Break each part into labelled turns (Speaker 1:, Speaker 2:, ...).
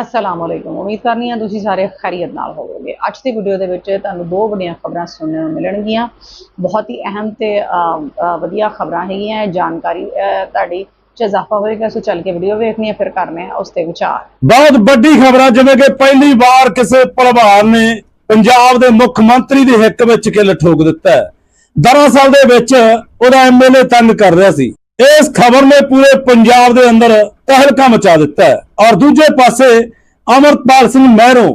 Speaker 1: ਅਸਲਾਮ ਵਾਲੇਕੁਮ ਉਮੀਦ ਕਰਨੀ ਆ ਤੁਸੀਂ ਸਾਰੇ ਖੈਰੀਅਤ ਨਾਲ ਹੋਵੋਗੇ। ਅੱਜ ਦੀ ਵੀਡੀਓ ਦੇ ਵਿੱਚ ਤੁਹਾਨੂੰ ਦੋ ਵੱਡੀਆਂ ਖਬਰਾਂ ਸੁਣਨ ਨੂੰ ਮਿਲਣਗੀਆਂ। ਬਹੁਤ ਹੀ ਅਹਿਮ ਤੇ ਵਧੀਆ ਖਬਰਾਂ ਹੈਗੀਆਂ। ਜਾਣਕਾਰੀ ਤੁਹਾਡੀ ਚ ਇਜ਼ਾਫਾ ਹੋਏਗਾ। ਸੋ ਚੱਲ ਕੇ ਵੀਡੀਓ ਵੇਖਣੀ ਹੈ, ਫਿਰ ਕਰਨੇ ਆ ਉਸ ਤੇ ਵਿਚਾਰ।
Speaker 2: ਬਹੁਤ ਵੱਡੀ ਖਬਰਾਂ, ਜਿਵੇਂ ਕਿ ਪਹਿਲੀ ਵਾਰ ਕਿਸੇ ਭਲਵਾਨ ਨੇ ਪੰਜਾਬ ਦੇ ਮੁੱਖ ਮੰਤਰੀ ਦੇ ਹਿੱਕ ਵਿੱਚ ਕਿਲ ਠੋਕ ਦਿੱਤਾ ਹੈ। ਦਰਅਸਲ ਦੇ ਵਿੱਚ ਉਹਦਾ ਐਮਐਲਏ ਤੰਗ ਕਰ ਰਿਹਾ ਸੀ। ਇਸ ਖਬਰ ਨੇ ਪੂਰੇ ਪੰਜਾਬ ਦੇ ਅੰਦਰ ਤਹਿਲਕਾ ਮਚਾ ਦਿੱਤਾ ਹੈ। ਔਰ ਦੂਜੇ ਪਾਸੇ ਅਮਰਪਾਲ ਸਿੰਘ ਮਹਿਰੋਂ,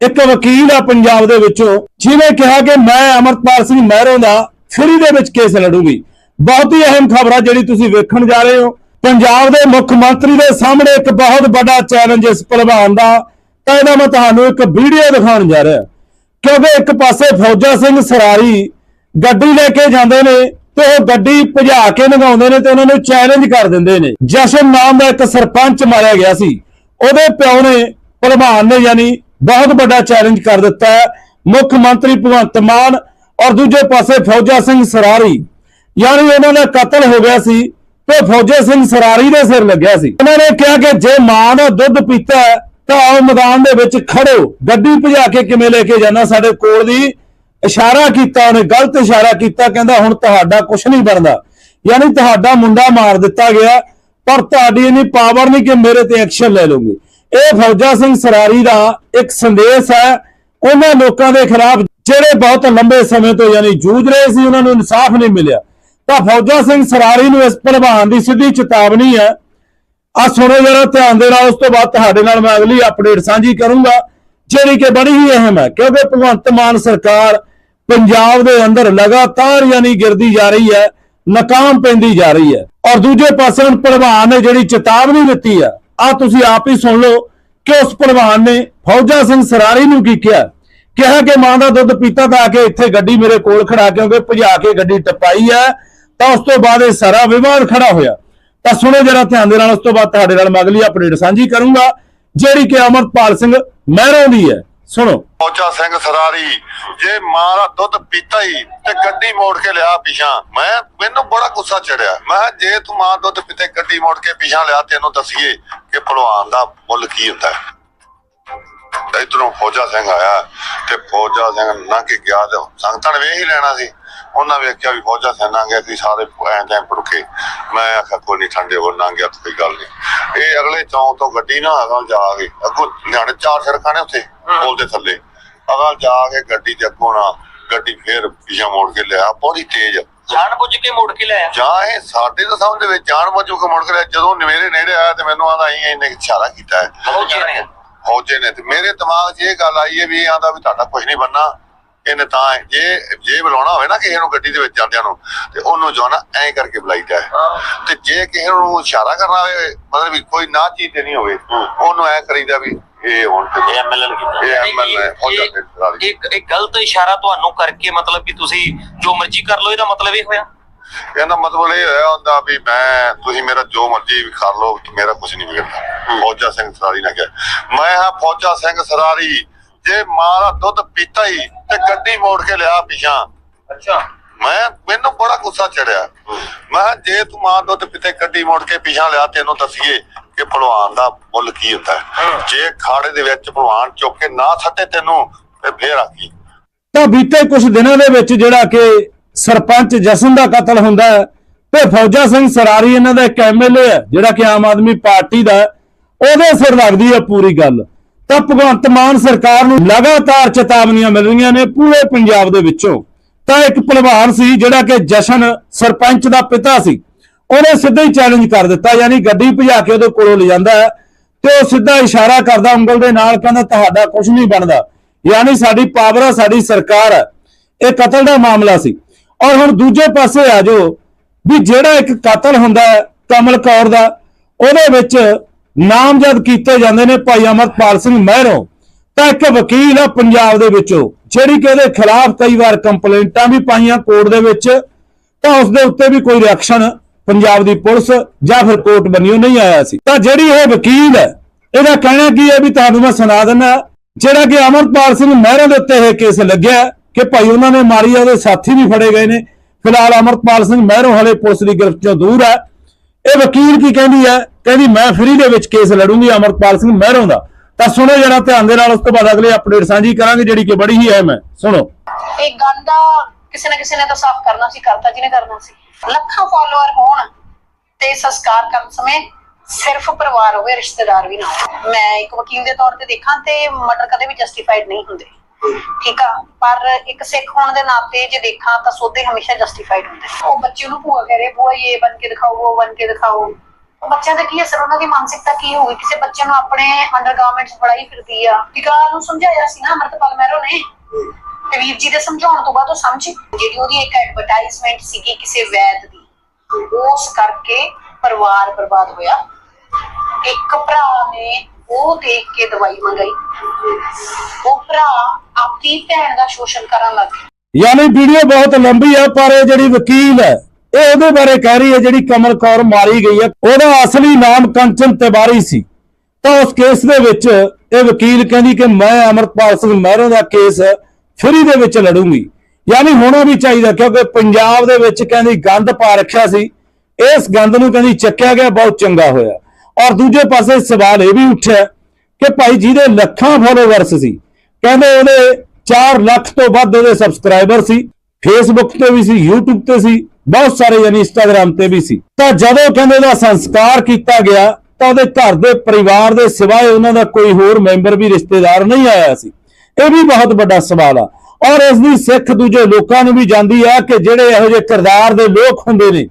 Speaker 2: ਇੱਕ ਵਕੀਲ ਆ ਪੰਜਾਬ ਦੇ ਵਿੱਚੋਂ ਜਿਹਨੇ ਕਿਹਾ ਕਿ ਮੈਂ ਅਮਰਪਾਲ ਸਿੰਘ ਮਹਿਰੋਂ ਦਾ ਫਰੀ ਦੇ ਵਿੱਚ ਕੇਸ ਲੜੂਗੀ। ਬਹੁਤ ਹੀ ਅਹਿਮ ਖਬਰ ਆ ਜਿਹੜੀ ਤੁਸੀਂ ਵੇਖਣ ਜਾ ਰਹੇ ਹੋ। ਪੰਜਾਬ ਦੇ ਮੁੱਖ ਮੰਤਰੀ ਦੇ ਸਾਹਮਣੇ ਇੱਕ ਬਹੁਤ ਵੱਡਾ ਚੈਲੰਜ ਇਸ ਭਲਵਾਨ ਦਾ, ਤਾਂ ਇਹਦਾ ਮੈਂ ਤੁਹਾਨੂੰ ਇੱਕ ਵੀਡੀਓ ਦਿਖਾਉਣ ਜਾ ਰਿਹਾ। ਕਿਉਂਕਿ ਇੱਕ ਪਾਸੇ ਫੌਜਾ ਸਿੰਘ ਸਰਾਰੀ ਗੱਡੀ ਲੈ ਕੇ ਜਾਂਦੇ ਨੇ ਤੇ ਉਹ ਗੱਡੀ ਭਜਾ ਕੇ ਲੰਘਾਉਂਦੇ ਨੇ ਤੇ ਉਹਨਾਂ ਨੂੰ ਚੈਲੰਜ ਕਰ ਦਿੰਦੇ ਨੇ। ਜਸ਼ਨ ਨਾਮ ਦਾ ਇੱਕ ਸਰਪੰਚ ਮਾਰਿਆ ਗਿਆ ਸੀ। ਉਹਦੇ ਪਿਓ ਨੇ ਭਲਵਾਨ ਨੇ ਯਾਨੀ ਬਹੁਤ ਵੱਡਾ ਚੈਲੰਜ ਕਰ ਦਿੱਤਾ ਮੁੱਖ ਮੰਤਰੀ ਭਗਵੰਤ ਮਾਨ ਔਰ ਦੂਜੇ ਪਾਸੇ ਫੌਜਾ ਸਿੰਘ ਸਰਾਰੀ। ਯਾਨੀ ਉਹਨਾਂ ਦਾ ਕਤਲ ਹੋ ਗਿਆ ਸੀ ਤੇ ਫੌਜਾ ਸਿੰਘ ਸਰਾਰੀ ਦੇ ਸਿਰ ਲੱਗਿਆ ਸੀ। ਉਹਨਾਂ ਨੇ ਕਿਹਾ ਕਿ ਜੇ ਮਾਂ ਦਾ ਦੁੱਧ ਪੀਤਾ ਤਾਂ ਆਓ ਮੈਦਾਨ ਦੇ ਵਿੱਚ ਖੜੋ ਗੱਡੀ ਭਜਾ ਕੇ ਕਿਵੇਂ ਲੈ ਕੇ ਜਾਣਾ ਸਾਡੇ ਕੋਲ ਦੀ ਇਸ਼ਾਰਾ ਕੀਤਾ, ਉਹਨੇ ਗਲਤ ਇਸ਼ਾਰਾ ਕੀਤਾ, ਕਹਿੰਦਾ ਹੁਣ ਤੁਹਾਡਾ ਕੁਝ ਨਹੀਂ ਬਣਦਾ। ਯਾਨੀ ਤੁਹਾਡਾ ਮੁੰਡਾ ਮਾਰ ਦਿੱਤਾ ਗਿਆ, ਪਰ ਤੁਹਾਡੀ ਇੰਨੀ ਪਾਵਰ ਨਹੀਂ ਕਿ ਮੇਰੇ ਤੇ ਐਕਸ਼ਨ ਲੈ ਲਓਗੇ। ਇਹ ਫੌਜਾ ਸਿੰਘ ਸਰਾਰੀ ਦਾ ਇੱਕ ਸੰਦੇਸ਼ ਹੈ, ਉਹਨਾਂ ਲੋਕਾਂ ਦੇ ਖਿਲਾਫ ਜਿਹੜੇ ਬਹੁਤ ਲੰਬੇ ਸਮੇਂ ਤੋਂ ਯਾਨੀ ਜੂਝ ਰਹੇ ਸੀ, ਉਹਨਾਂ ਨੂੰ ਇਨਸਾਫ ਨਹੀਂ ਮਿਲਿਆ। ਤਾਂ ਫੌਜਾ ਸਿੰਘ ਸਰਾਰੀ ਨੂੰ ਇਸ ਭਲਵਾਨ ਦੀ ਸਿੱਧੀ ਚੇਤਾਵਨੀ ਹੈ। ਆ ਸੁਣੋ ਜਰਾ, ਧਿਆਨ ਦੇ ਨਾਲ, ਉਸ ਤੋਂ ਬਾਅਦ ਤੁਹਾਡੇ ਨਾਲ ਮੈਂ ਅਗਲੀ ਅਪਡੇਟ ਸਾਂਝੀ ਕਰੂੰਗਾ, ਜਿਹੜੀ ਕਿ ਬੜੀ ਹੀ ਅਹਿਮ ਹੈ, ਕਿਉਂਕਿ ਭਗਵੰਤ ਮਾਨ ਸਰਕਾਰ ਪੰਜਾਬ ਦੇ ਅੰਦਰ ਲਗਾਤਾਰ ਯਾਨੀ ਗਿਰਦੀ ਜਾ ਰਹੀ ਹੈ, ਨਾਕਾਮ ਪੈਂਦੀ ਜਾ ਰਹੀ ਹੈ। ਔਰ ਦੂਜੇ ਪਾਸੇ ਹੁਣ ਭਲਵਾਨ ਨੇ ਜਿਹੜੀ ਚੇਤਾਵਨੀ ਦਿੱਤੀ ਆ ਆ ਤੁਸੀਂ ਆਪ ਹੀ ਸੁਣ ਲਓ ਕਿ ਉਸ ਭਲਵਾਨ ਨੇ ਫੌਜਾ ਸਿੰਘ ਸਰਾਰੀ ਨੂੰ ਕੀ ਕਿਹਾ? ਕਿਹਾ ਕਿ ਮਾਂ ਦਾ ਦੁੱਧ ਪੀਤਾ ਤਾਂ ਆ ਕੇ ਇੱਥੇ ਗੱਡੀ ਮੇਰੇ ਕੋਲ ਖੜਾ ਕਿਉਂਕਿ ਭਜਾ ਕੇ ਗੱਡੀ ਟਪਾਈ ਹੈ, ਤਾਂ ਉਸ ਤੋਂ ਬਾਅਦ ਇਹ ਸਾਰਾ ਵਿਵਾਦ ਖੜਾ ਹੋਇਆ। ਤਾਂ ਸੁਣੋ ਜਰਾ ਧਿਆਨ ਦੇ ਨਾਲ, ਉਸ ਤੋਂ ਬਾਅਦ ਤੁਹਾਡੇ ਨਾਲ ਮੈਂ ਅਗਲੀ ਅਪਡੇਟ ਸਾਂਝੀ ਕਰੂੰਗਾ, ਜਿਹੜੀ ਕਿ ਅਮਰਪਾਲ ਸਿੰਘ ਮਹਿਰੋਂ ਦੀ ਹੈ। ਸੁਣੋ।
Speaker 3: ਫੌਜਾ ਸਿੰਘ ਸਰਾਰੀ ਜੇ ਮਾਂ ਦਾ ਦੁੱਧ ਪੀਤਾ ਹੀ ਤੇ ਗੱਡੀ ਮੋੜ ਕੇ ਲਿਆ ਪਿਛਾਂ ਮੈਂ ਮੈਨੂੰ ਬੜਾ ਗੁੱਸਾ ਚੜਿਆ। ਮੈਂ ਕਿਹਾ, ਜੇ ਤੂੰ ਮਾਂ ਦੁੱਧ ਪੀਤੇ ਗੱਡੀ ਮੋੜ ਕੇ ਪਿਛਾਂ ਲਿਆ ਤੈਨੂੰ ਦੱਸੀਏ ਕਿ ਭਲਵਾਨ ਦਾ ਮੁੱਲ ਕੀ ਹੁੰਦਾ। ਹੈ ਇਧਰੋਂ ਫੌਜਾ ਸਿੰਘ ਆਇਆ ਤੇ ਫੌਜਾ ਸਿੰਘ ਲੰਘ ਕੇ ਗਿਆ ਤੇ ਸੰਗਤਾਂ ਨੇ ਵੇਖ ਹੀ ਲੈਣਾ ਸੀ। ਉਹਨਾਂ ਵੇਖਿਆ ਵੀ ਫੌਜਾ ਸਿੰਘ ਲੰਘ ਗਿਆ ਸੀ ਸਾਰੇ ਐਂ ਤੈਂ ਪੜਕੇ ਮੈਂ ਆਖਿਆ ਕੋਈ ਨਹੀਂ ਠੰਡੇ ਹੋ ਲੰਘ ਗਿਆ ਕੋਈ ਗੱਲ ਨਹੀਂ ਇਹ ਅਗਲੇ ਚੌਂਕ ਤੋਂ ਗੱਡੀ ਨਾ ਅਗਲ ਜਾ ਕੇ ਅੱਗੋਂ ਨਿਆਣੇ ਚਾਰ ਸੜਕਾਂ ਨੇ ਉੱਥੇ। ਪੁਲ ਦੇ ਥੱਲੇ। ਅਗਲ ਜਾ ਕੇ ਗੱਡੀ ਅੱਗੋਂ ਨਾ ਗੱਡੀ ਫੇਰ ਪਿਛਾ ਮੋੜ ਕੇ ਲਿਆ। ਬੜੀ ਤੇਜ਼।
Speaker 4: ਜਾਣ ਬੁੱਝ ਕੇ ਮੁੜ ਕੇ ਲਿਆਇਆ।
Speaker 3: ਜਾਂ ਇਹ ਸਾਡੇ ਤਾਂ ਸਮਝ ਵਿੱਚ ਜਾਣ ਬੁੱਝੂ ਕੇ ਮੁੜ ਕੇ ਲਿਆ। ਜਦੋਂ ਮੇਰੇ ਨੇੜੇ ਆਇਆ ਤੇ ਮੈਨੂੰ ਆਂਦਾ ਅਸੀਂ ਇਹਨੇ ਇਸ਼ਾਰਾ ਕੀਤਾ ਹੈ।
Speaker 4: ਫੌਜੀ ਨੇ।
Speaker 3: ਤੇ ਮੇਰੇ ਦਿਮਾਗ 'ਚ ਇਹ ਗੱਲ ਆਈ ਹੈ ਵੀ ਇਹ ਆਂਦਾ ਵੀ ਤੁਹਾਡਾ ਕੁਝ ਨਹੀਂ ਬੰਨਾ। ਇਹਨੇ ਤਾਂ ਜੇ ਜੇ ਬੁਲਾਉਣਾ ਹੋਵੇ ਨਾ ਕਿਸੇ ਨੂੰ ਗੱਡੀ ਦੇ ਵਿੱਚ ਜਾਂਦਿਆਂ ਨੂੰ ਤੇ ਉਹਨੂੰ ਜੋ ਨਾ ਐਂ ਕਰਕੇ ਬੁਲਾਈਦਾ ਤੇ ਜੇ ਕਿਸੇ ਨੂੰ ਇਸ਼ਾਰਾ ਕਰਨਾ ਹੋਵੇ ਮਤਲਬ ਵੀ ਕੋਈ ਨਾ ਚੀਜ਼ ਦੇਣੀ ਹੋਵੇ ਉਹਨੂੰ ਐਂ ਕਰੀਦਾ ਵੀ ਇਹ ਹੁਣ
Speaker 4: ਐਮਐਲਏ ਕੀਤਾ।
Speaker 3: ਇਹ ਫੌਜਾ ਸਿੰਘ ਸਰਾਰੀ।
Speaker 4: ਇੱਕ ਇੱਕ ਗਲਤ ਇਸ਼ਾਰਾ ਤੁਹਾਨੂੰ ਕਰਕੇ ਮਤਲਬ ਕਿ ਤੁਸੀਂ ਜੋ ਮਰਜ਼ੀ ਕਰ ਲਓ ਇਹਦਾ ਮਤਲਬ ਇਹ ਹੋਇਆ?
Speaker 3: ਇਹਦਾ ਮਤਲਬ ਇਹ ਹੋਇਆ ਹੁੰਦਾ ਵੀ ਮੈਂ ਤੁਸੀਂ ਮੇਰਾ ਜੋ ਮਰਜ਼ੀ ਵੀ ਕਰ ਲਓ ਮੇਰਾ ਕੁਝ ਨਹੀਂ ਵਿਗੜਦਾ। ਫੌਜਾ ਸਿੰਘ ਸਰਾਰੀ ਨੇ ਕਿਹਾ। ਮੈਂ ਹਾਂ ਫੌਜਾ ਸਿੰਘ ਸਰਾਰੀ। ਜੇ ਮਾਂ ਦਾ ਦੁੱਧ ਪੀਤਾ ਹੀ ਤੇ ਗੱਡੀ ਮੋੜ ਕੇ ਲਿਆ ਪਿਛਾਂ
Speaker 4: ਅੱਛਾ।
Speaker 3: ਮੈਂ ਮੈਨੂੰ ਬੜਾ ਗੁੱਸਾ ਚੜਿਆ। ਮੈਂ ਜੇ ਤੂੰ ਮਾਂ ਦੁੱਧ ਪੀਤੇ ਗੱਡੀ ਮੋੜ ਕੇ ਪਿਛਾਂ ਲਿਆ ਤੈਨੂੰ ਦੱਸੀਏ ਕਿ ਭਲਵਾਨ ਦਾ ਮੁੱਲ ਕੀ ਹੁੰਦਾ। ਜੇ ਖਾੜੇ ਦੇ ਵਿੱਚ ਭਲਵਾਨ ਚੁੱਕ ਕੇ ਨਾ ਸੱਟੇ ਤੈਨੂੰ ਤੇ ਫੇਰ ਆਖੀ
Speaker 2: ਤਾਂ ਬੀਤੇ ਕੁਝ ਦਿਨਾਂ ਦੇ ਵਿੱਚ ਜਿਹੜਾ ਕਿ ਸਰਪੰਚ ਜਸਨ ਦਾ ਕਤਲ ਹੁੰਦਾ ਹੈ ਤੇ ਫੌਜਾ ਸਿੰਘ ਸਰਾਰੀ ਇਹਨਾਂ ਦਾ ਇੱਕ ਐਮਐਲਏ ਹੈ ਜਿਹੜਾ ਕਿ ਆਮ ਆਦਮੀ ਪਾਰਟੀ ਦਾ ਉਹਦੇ ਸਿਰ ਲੱਗਦੀ ਹੈ ਪੂਰੀ ਗੱਲ। ਤਾਂ ਭਗਵੰਤ ਮਾਨ ਸਰਕਾਰ ਨੂੰ ਲਗਾਤਾਰ ਚੇਤਾਵਨੀਆਂ ਮਿਲ ਰਹੀਆਂ ਨੇ ਪੂਰੇ ਪੰਜਾਬ ਦੇ ਵਿੱਚੋਂ। ਤਾਂ ਇੱਕ ਪਹਿਲਵਾਨ ਸੀ ਜਿਹੜਾ ਕਿ ਜਸ਼ਨ ਸਰਪੰਚ ਦਾ ਪਿਤਾ ਸੀ। ਉਹਨੇ ਸਿੱਧਾ ਹੀ ਚੈਲੰਜ ਕਰ ਦਿੱਤਾ, ਯਾਨੀ ਗੱਡੀ ਭਜਾ ਕੇ ਉਹਦੇ ਕੋਲੋਂ ਲੈ ਜਾਂਦਾ ਤੇ ਉਹ ਸਿੱਧਾ ਇਸ਼ਾਰਾ ਕਰਦਾ ਉਂਗਲ ਦੇ ਨਾਲ ਕਹਿੰਦਾ, ਤੁਹਾਡਾ ਕੁਝ ਨਹੀਂ ਬਣਦਾ। ਯਾਨੀ ਸਾਡੀ ਪਾਵਰ ਆ, ਸਾਡੀ ਸਰਕਾਰ ਹੈ ਇਹ ਕਤਲ ਦਾ ਮਾਮਲਾ ਸੀ। ਔਰ ਹੁਣ ਦੂਜੇ ਪਾਸੇ ਆ ਜੋ ਵੀ ਜਿਹੜਾ ਇੱਕ ਕਤਲ ਹੁੰਦਾ ਹੈ, ਕਮਲ ਕੌਰ ਦਾ, ਉਹਦੇ ਵਿੱਚ ਨਾਮਜ਼ਦ ਕੀਤੇ ਜਾਂਦੇ ਨੇ ਭਾਈ ਅਮਰਪਾਲ ਸਿੰਘ ਮਹਿਰੋਂ। ਤਾਂ ਇੱਕ ਵਕੀਲ ਆ ਪੰਜਾਬ ਦੇ ਵਿੱਚੋਂ। ਜਿਹੜੀ ਕਿ ਇਹਦੇ ਖਿਲਾਫ ਕਈ ਵਾਰ ਕੰਪਲੇਂਟਾਂ ਵੀ ਪਾਈਆਂ ਕੋਰਟ ਦੇ ਵਿੱਚ, ਤਾਂ ਉਸ ਦੇ ਉੱਤੇ ਵੀ ਕੋਈ ਰਿਐਕਸ਼ਨ ਪੰਜਾਬ ਦੀ ਪੁਲਿਸ ਜਾਂ ਫਿਰ ਕੋਰਟ ਬਣਿਓ ਨਹੀਂ ਆਇਆ ਸੀ। ਤਾਂ ਜਿਹੜੀ ਇਹ ਵਕੀਲ ਹੈ, ਇਹਦਾ ਕਹਿਣਾ ਕੀ ਹੈ ਵੀ ਤੁਹਾਨੂੰ ਮੈਂ ਸੁਣਾ ਦਿੰਦਾ, ਜਿਹੜਾ ਕਿ ਅਮਰਪਾਲ ਸਿੰਘ ਮਹਿਰਾ ਦੇ ਉੱਤੇ ਇਹ ਕੇਸ ਲੱਗਿਆ ਕਿ ਭਾਈ ਉਹਨਾਂ ਨੇ ਮਾਰੀ ਉਹਦੇ ਸਾਥੀ ਵੀ ਫੜੇ ਗਏ ਨੇ। ਫਿਲਹਾਲ ਅਮਰਪਾਲ ਸਿੰਘ ਮਹਿਰੋਂ ਹਲੇ ਪੁਲਿਸ ਦੀ ਗ੍ਰਿਫਤ ਤੋਂ ਦੂਰ ਹੈ। ਇਹ ਵਕੀਲ ਕੀ ਕਹਿੰਦੀ ਹੈ? ਕਹਿੰਦੀ, ਮੈਂ ਫਰੀ ਦੇ ਵਿੱਚ ਕੇਸ ਲੜੂੰਗੀ ਅਮਰਪਾਲ ਸਿੰਘ ਮਹਿਰੋਂ ਦਾ। ਤਾਂ ਸੁਣੋ ਜਰਾ ਧਿਆਨ ਦੇ ਨਾਲ, ਉਸ ਤੋਂ ਬਾਅਦ ਅਗਲੇ ਅਪਡੇਟ ਸਾਂਝੀ ਕਰਾਂਗੇ, ਜਿਹੜੀ ਕਿ ਬੜੀ ਹੀ ਅਹਿਮ ਹੈ। ਸੁਣੋ।
Speaker 5: ਇਹ ਗੰਦਾ ਕਿਸੇ ਨਾ ਕਿਸੇ ਨੇ ਤਾਂ ਸਾਫ਼ ਕਰਨਾ ਸੀ, ਕਰਤਾ ਜਿਹਨੇ ਕਰਨਾ ਸੀ। ਲੱਖਾਂ ਫਾਲੋਅਰ ਹੋਣ ਤੇ ਸੰਸਕਾਰ ਕਰਨ ਸਮੇਂ ਸਿਰਫ ਪਰਿਵਾਰ ਹੋਵੇ, ਰਿਸ਼ਤੇਦਾਰ ਵੀ ਨਾ ਹੋਣ। ਮੈਂ ਇੱਕ ਵਕੀਲ ਦੇ ਤੌਰ ਤੇ ਦੇਖਾਂ ਤੇ ਮਰਡਰ ਕਦੇ ਵੀ ਜਸਟੀਫਾਈਡ ਨਹੀਂ ਹੁੰਦੇ। ਠੀਕ ਆ? ਪਰ ਇੱਕ ਸਿੱਖ ਹੋਣ ਦੇ ਨਾਤੇ ਜੇ ਦੇਖਾਂ ਤਾਂ ਸੋਧੇ ਹਮੇਸ਼ਾ ਜਸਟੀਫਾਈਡ ਹੁੰਦੇ। ਉਹ ਬੱਚੇ ਨੂੰ ਭੂਆ ਕਹਿ ਰਹੇ, ਭੂਆ, ਇਹ ਬਣ ਕੇ ਦਿਖਾਓ, ਉਹ ਬਣ ਕੇ ਦਿਖਾਓ। ਬੱਚਿਆਂ ਦਾ ਕੀ ਅਸਰ, ਉਹਨਾਂ ਦੀ ਮਾਨਸਿਕਤਾ ਕੀ ਹੋਊਗੀ? ਕਿਸੇ ਬੱਚੇ ਨੂੰ ਆਪਣੇ ਅੰਡਰਗਾਰਮੈਂਟਸ ਬੜਾਈ ਫਿਰਦੀ ਆ। ਟਿਕਾ ਨੂੰ ਸਮਝਾਇਆ ਸੀ ਨਾ ਅਮਰਤਪਾਲ ਮਹਿਰੋ ਨੇ? ਤੇ ਜੀ ਦੇ ਸਮਝਾਉਣ ਤੋਂ ਬਾਅਦ ਉਹ ਸਮਝੀ ਜਿਹੜੀ ਉਹਦੀ ਇੱਕ ਐਡਵਰਟਾਈਜ਼ਮੈਂਟ ਸੀਗੀ ਕਿਸੇ ਵੈਦ ਦੀ, ਉਸ ਕਰਕੇ ਪਰਿਵਾਰ ਬਰਬਾਦ ਹੋਇਆ। ਇੱਕ ਭਰਾ ਨੇ ਉਹ ਦੇਖ ਕੇ ਦਵਾਈ ਮੰਗਾਈ। ਉਹ ਭਰਾ ਆਪਣੀ ਭੈਣ ਦਾ ਸ਼ੋਸ਼ਣ ਕਰਨ ਲੱਗ ਗਿਆ।
Speaker 2: ਯਾਨੀ ਵੀਡੀਓ ਬਹੁਤ ਲੰਬੀ ਆ, ਪਰ ਜਿਹੜੀ ਵਕੀਲ ਹੈ ਇਹ ਉਹਦੇ ਬਾਰੇ ਕਹਿ ਰਹੀ ਹੈ ਜਿਹੜੀ ਕਮਲ ਕੌਰ ਮਾਰੀ ਗਈ ਹੈ। ਉਹਦਾ ਅਸਲੀ ਨਾਮ ਕੰਚਨ ਤਿਵਾਰੀ ਸੀ। ਤਾਂ ਉਸ ਕੇਸ ਦੇ ਵਿੱਚ ਇਹ ਵਕੀਲ ਕਹਿੰਦੀ ਕਿ ਮੈਂ ਅਮਰਪਾਲ ਸਿੰਘ ਮਹਿਰੋਂ ਦਾ ਕੇਸ ਫਰੀ ਦੇ ਵਿੱਚ ਲੜੂੰਗੀ। ਯਾਨੀ ਹੋਣਾ ਵੀ ਚਾਹੀਦਾ ਕਿਉਂਕਿ ਪੰਜਾਬ ਦੇ ਵਿੱਚ ਕਹਿੰਦੀ ਗੰਦ ਪਾ ਰੱਖਿਆ ਸੀ। ਇਸ ਗੰਦ ਨੂੰ ਕਹਿੰਦੀ ਚੱਕਿਆ ਗਿਆ, ਬਹੁਤ ਚੰਗਾ ਹੋਇਆ। ਔਰ ਦੂਜੇ ਪਾਸੇ ਸਵਾਲ ਇਹ ਵੀ ਉੱਠਿਆ ਕਿ ਭਾਈ ਜਿਹਦੇ ਲੱਖਾਂ ਫੋਲੋਵਰਸ ਸੀ, ਕਹਿੰਦੇ ਉਹਦੇ 4 ਲੱਖ ਤੋਂ ਵੱਧ ਉਹਦੇ ਸਬਸਕ੍ਰਾਈਬਰ ਸੀ। ਫੇਸਬੁੱਕ ਤੇ ਵੀ ਸੀ, YouTube ਤੇ ਸੀ। ਬਹੁਤ ਸਾਰੇ ਯਾਨੀ Instagram ਤੇ ਵੀ ਸੀ। ਤਾਂ ਜਦੋਂ ਕਹਿੰਦੇ ਉਹਦਾ ਸੰਸਕਾਰ ਕੀਤਾ ਗਿਆ, ਤਾਂ ਉਹਦੇ ਘਰ ਦੇ ਪਰਿਵਾਰ ਦੇ ਸਿਵਾਏ ਉਹਨਾਂ ਦਾ ਕੋਈ ਹੋਰ ਮੈਂਬਰ ਵੀ ਰਿਸ਼ਤੇਦਾਰ ਨਹੀਂ ਆਇਆ ਸੀ। ਇਹ ਵੀ ਬਹੁਤ ਵੱਡਾ ਸਵਾਲ ਆ। ਔਰ ਇਸ ਦੀ ਸਿੱਖ ਦੂਜੇ ਲੋਕਾਂ ਨੂੰ ਵੀ ਜਾਂਦੀ ਆ ਕਿ ਜਿਹੜੇ ਇਹੋ ਜਿਹੇ ਕਿਰਦਾਰ ਦੇ ਲੋਕ ਹੁੰਦੇ ਨੇ,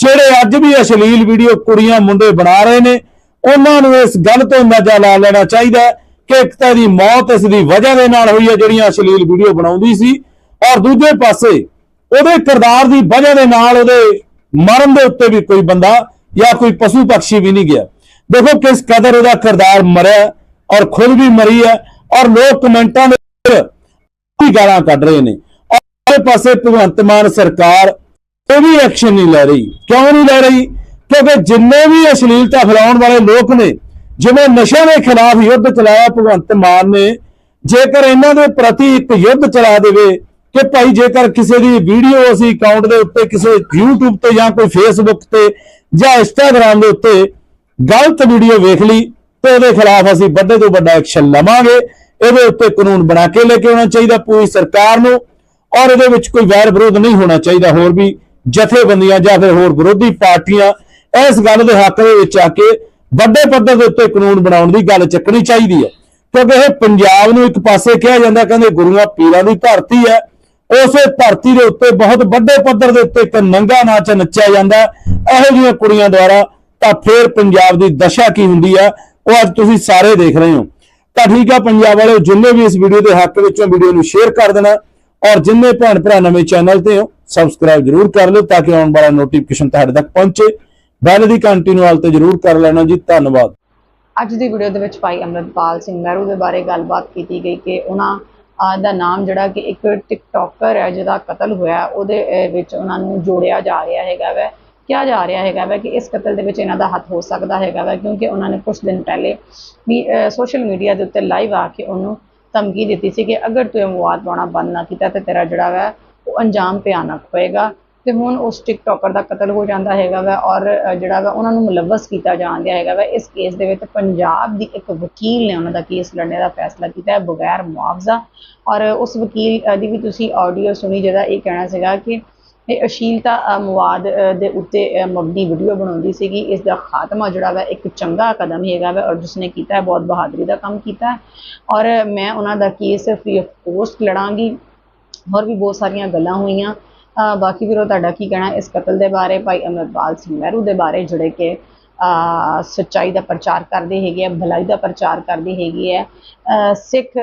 Speaker 2: ਜਿਹੜੇ ਅੱਜ ਵੀ ਅਸ਼ਲੀਲ ਵੀਡੀਓ ਕੁੜੀਆਂ ਮੁੰਡੇ ਬਣਾ ਰਹੇ ਨੇ, ਉਹਨਾਂ ਨੂੰ ਇਸ ਗੱਲ ਤੋਂ ਅੰਦਾਜ਼ਾ ਲਾ ਲੈਣਾ ਚਾਹੀਦਾ ਕਿ ਇੱਕ ਤਾਂ ਦੀ ਮੌਤ ਇਸ ਦੀ ਵਜ੍ਹਾ ਦੇ ਨਾਲ ਹੋਈ ਹੈ ਜਿਹੜੀਆਂ ਅਸ਼ਲੀਲ ਵੀਡੀਓ ਬਣਾਉਂਦੀ ਸੀ। ਔਰ ਦੂਜੇ ਪਾਸੇ ਉਹਦੇ ਕਿਰਦਾਰ ਦੀ ਵਜ੍ਹਾ ਦੇ ਨਾਲ ਉਹਦੇ ਮਰਨ ਦੇ ਉੱਤੇ ਵੀ ਕੋਈ ਬੰਦਾ ਜਾਂ ਕੋਈ ਪਸ਼ੂ ਪੰਛੀ ਵੀ ਨਹੀਂ ਗਿਆ। ਦੇਖੋ ਕਿਸ ਕਦਰ ਉਹਦਾ ਕਿਰਦਾਰ ਮਰਿਆ ਔਰ ਖੁਦ ਵੀ ਮਰੀ ਹੈ ਔਰ ਲੋਕ ਕਮੈਂਟਾਂ ਦੇ ਵਿੱਚ ਗਾਲਾਂ ਕੱਢ ਰਹੇ ਨੇ। ਔਰ ਦੂਜੇ ਪਾਸੇ ਭਗਵੰਤ ਮਾਨ ਸਰਕਾਰ ਉਹ ਵੀ ਐਕਸ਼ਨ ਨਹੀਂ ਲੈ ਰਹੀ। ਕਿਉਂ ਨਹੀਂ ਲੈ ਰਹੀ? ਕਿਉਂਕਿ ਜਿੰਨੇ ਵੀ ਅਸ਼ਲੀਲਤਾ ਫੈਲਾਉਣ ਵਾਲੇ ਲੋਕ ਨੇ, ਜਿਵੇਂ ਨਸ਼ਿਆਂ ਦੇ ਖਿਲਾਫ ਯੁੱਧ ਚਲਾਇਆ ਭਗਵੰਤ ਮਾਨ ਨੇ, ਜੇਕਰ ਇਹਨਾਂ ਦੇ ਪ੍ਰਤੀ ਇੱਕ ਯੁੱਧ ਚਲਾ ਦੇਵੇ ਕਿ ਭਾਈ ਜੇਕਰ ਕਿਸੇ ਦੀ ਵੀਡੀਓ ਅਸੀਂ ਅਕਾਊਂਟ ਦੇ ਉੱਤੇ ਕਿਸੇ YouTube ਤੇ ਜਾਂ ਕੋਈ Facebook ਤੇ ਜਾਂ Instagram ਦੇ ਉੱਤੇ ਗਲਤ ਵੀਡੀਓ ਵੇਖ ਲਈ, ਤੇ ਉਹਦੇ ਖਿਲਾਫ ਅਸੀਂ ਵੱਡੇ ਤੋਂ ਵੱਡਾ ਐਕਸ਼ਨ ਲਵਾਂਗੇ। ਇਹਦੇ ਉੱਤੇ ਕਾਨੂੰਨ ਬਣਾ ਕੇ ਲੈ ਕੇ ਆਉਣਾ ਚਾਹੀਦਾ ਪੂਰੀ ਸਰਕਾਰ ਨੂੰ ਔਰ ਇਹਦੇ ਵਿੱਚ ਕੋਈ ਵੈਰ ਵਿਰੋਧ ਨਹੀਂ ਹੋਣਾ ਚਾਹੀਦਾ ਹੋਰ ਵੀ ਜਥੇਬੰਦੀਆਂ ਜਾਂ ਫਿਰ ਹੋਰ ਵਿਰੋਧੀ ਪਾਰਟੀਆਂ ਇਸ ਗੱਲ ਦੇ ਹੱਕ ਦੇ ਵਿੱਚ ਆ ਕੇ ਵੱਡੇ ਪੱਧਰ ਦੇ ਉੱਤੇ ਕਾਨੂੰਨ ਬਣਾਉਣ ਦੀ ਗੱਲ ਚੱਕਣੀ ਚਾਹੀਦੀ ਹੈ। ਕਿਉਂਕਿ ਇਹ ਪੰਜਾਬ ਨੂੰ ਇੱਕ ਪਾਸੇ ਕਿਹਾ ਜਾਂਦਾ, ਕਹਿੰਦੇ ਗੁਰੂਆਂ ਪੀਰਾਂ ਦੀ ਧਰਤੀ ਹੈ। ਉਸੇ ਧਰਤੀ ਦੇ ਉੱਤੇ ਬਹੁਤ ਵੱਡੇ ਪੱਧਰ ਦੇ ਉੱਤੇ ਇੱਕ ਨੰਗਾ ਨਾਚ ਨੱਚਿਆ ਜਾਂਦਾ ਇਹੋ ਜਿਹੀਆਂ ਕੁੜੀਆਂ ਦੁਆਰਾ ਤਾਂ ਫੇਰ ਪੰਜਾਬ ਦੀ ਦਸ਼ਾ ਕੀ ਹੁੰਦੀ ਆ ਉਹ ਅੱਜ ਤੁਸੀਂ ਸਾਰੇ ਦੇਖ ਰਹੇ ਹੋ। ਤਾਂ ਠੀਕ ਆ ਪੰਜਾਬ ਵਾਲਿਓ, ਜਿੰਨੇ ਵੀ ਇਸ ਵੀਡੀਓ ਦੇ ਹੱਕ ਵਿੱਚੋਂ ਵੀਡੀਓ ਨੂੰ ਸ਼ੇਅਰ ਕਰ ਦੇਣਾ ਔਰ ਜਿੰਨੇ ਭੈਣ ਭਰਾ ਨਵੇਂ ਚੈਨਲ ਤੇ ਹੋ, ਸਬਸਕ੍ਰਾਈਬ ਜਰੂਰ ਕਰ ਲਿਓ ਤਾਂ ਕਿ ਆਉਣ ਵਾਲਾ ਨੋਟੀਫਿਕੇਸ਼ਨ ਤੁਹਾਡੇ ਤੱਕ ਪਹੁੰਚੇ। ਬੈਲ ਦੀ ਕੰਟੀਨਿਊ ਤੇ ਜਰੂਰ ਕਰ ਲੈਣਾ ਜੀ। ਧੰਨਵਾਦ।
Speaker 1: ਅੱਜ ਦੀ ਵੀਡੀਓ ਦੇ ਵਿੱਚ ਭਾਈ ਅਮਰਪਾਲ ਸਿੰਘ ਮਹਿਰੂ ਦੇ ਬਾਰੇ ਗੱਲਬਾਤ ਕੀਤੀ ਗਈ ਕਿ ਉਹਨਾਂ ਅਹ, ਦਾ ਨਾਮ ਜਿਹੜਾ ਕਿ ਇੱਕ ਟਿਕਟੋਕਰ ਹੈ ਜਿਹਦਾ ਕਤਲ ਹੋਇਆ ਉਹਦੇ ਵਿੱਚ ਉਹਨਾਂ ਨੂੰ ਜੋੜਿਆ ਜਾ ਰਿਹਾ ਹੈਗਾ ਵੈ। ਕਿਹਾ ਜਾ ਰਿਹਾ ਹੈਗਾ ਵੈ ਕਿ ਇਸ ਕਤਲ ਦੇ ਵਿੱਚ ਇਹਨਾਂ ਦਾ ਹੱਥ ਹੋ ਸਕਦਾ ਹੈਗਾ ਵੈ ਕਿਉਂਕਿ ਉਹਨਾਂ ਨੇ ਕੁਝ ਦਿਨ ਪਹਿਲੇ ਵੀ ਸੋਸ਼ਲ ਮੀਡੀਆ ਦੇ ਉੱਤੇ ਲਾਈਵ ਆ ਕੇ ਉਹਨੂੰ ਧਮਕੀ ਦਿੱਤੀ ਸੀ ਕਿ ਅਗਰ ਤੂੰ ਇਹ ਮਵਾਦ ਪਾਉਣਾ ਬੰਦ ਨਾ ਕੀਤਾ ਤੇ ਤੇਰਾ ਜਿਹੜਾ ਵੈ ਉਹ ਅੰਜਾਮ ਭਿਆਨਕ ਹੋਏਗਾ। ਤੇ ਹੁਣ ਉਸ ਟਿਕਟੋਕਰ ਦਾ ਕਤਲ ਹੋ ਜਾਂਦਾ ਹੈਗਾ ਵਾ ਔਰ ਜਿਹੜਾ ਵਾ ਉਹਨਾਂ ਨੂੰ ਮੁਲਵਸ ਕੀਤਾ ਜਾਂਦਾ ਹੈਗਾ ਵਾ। ਇਸ ਕੇਸ ਦੇ ਵਿੱਚ ਪੰਜਾਬ ਦੀ ਇੱਕ ਵਕੀਲ ਨੇ ਉਹਨਾਂ ਦਾ ਕੇਸ ਲੜਨੇ ਦਾ ਫੈਸਲਾ ਕੀਤਾ ਹੈ ਬਗੈਰ ਮੁਆਵਜ਼ਾ। ਔਰ ਉਸ ਵਕੀਲ ਦੀ ਵੀ ਤੁਸੀਂ ਆਡੀਓ ਸੁਣੀ ਜਿਹਦਾ ਇਹ ਕਹਿਣਾ ਸੀਗਾ ਕਿ ਇਹ ਅਸ਼ੀਲਤਾ ਮਵਾਦ ਦੇ ਉੱਤੇ ਮਬਨੀ ਵੀਡੀਓ ਬਣਾਉਂਦੀ ਸੀਗੀ। ਇਸ ਦਾ ਖਾਤਮਾ ਜਿਹੜਾ ਵਾ ਇੱਕ ਚੰਗਾ ਕਦਮ ਹੈਗਾ ਵਾ ਔਰ ਜਿਸਨੇ ਕੀਤਾ ਹੈ, ਬਹੁਤ ਬਹਾਦਰੀ ਦਾ ਕੰਮ ਕੀਤਾ ਔਰ ਮੈਂ ਉਹਨਾਂ ਦਾ ਕੇਸ ਫ੍ਰੀ ਆਫ ਕੋਸਟ ਲੜਾਂਗੀ। ਹੋਰ ਵੀ ਬਹੁਤ ਸਾਰੀਆਂ ਗੱਲਾਂ ਹੋਈਆਂ। ਬਾਕੀ ਵੀਰੋ ਤੁਹਾਡਾ ਕੀ ਕਹਿਣਾ ਇਸ ਕਤਲ ਦੇ ਬਾਰੇ? ਭਾਈ ਅਮਰਪਾਲ ਸਿੰਘ ਮਹਿਰੂ ਦੇ ਬਾਰੇ, ਜਿਹੜੇ ਕਿ ਸੱਚਾਈ ਦਾ ਪ੍ਰਚਾਰ ਕਰਦੇ ਹੈਗੇ ਆ, ਭਲਾਈ ਦਾ ਪ੍ਰਚਾਰ ਕਰਦੇ ਹੈਗੇ ਆ ਸਿੱਖ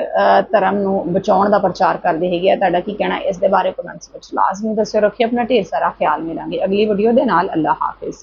Speaker 1: ਧਰਮ ਨੂੰ ਬਚਾਉਣ ਦਾ ਪ੍ਰਚਾਰ ਕਰਦੇ ਹੈਗੇ ਆ। ਤੁਹਾਡਾ ਕੀ ਕਹਿਣਾ ਇਸ ਦੇ ਬਾਰੇ ਕਮੈਂਟਸ ਵਿੱਚ? ਲਾਜ਼ਮੀ ਦੱਸਿਓ, ਰੱਖਿਓ ਆਪਣਾ ਢੇਰ ਸਾਰਾ ਖਿਆਲ ਮਿਲਾਂਗੇ ਅਗਲੀ ਵੀਡੀਓ ਦੇ ਨਾਲ ਅੱਲਾ ਹਾਫਿਜ਼।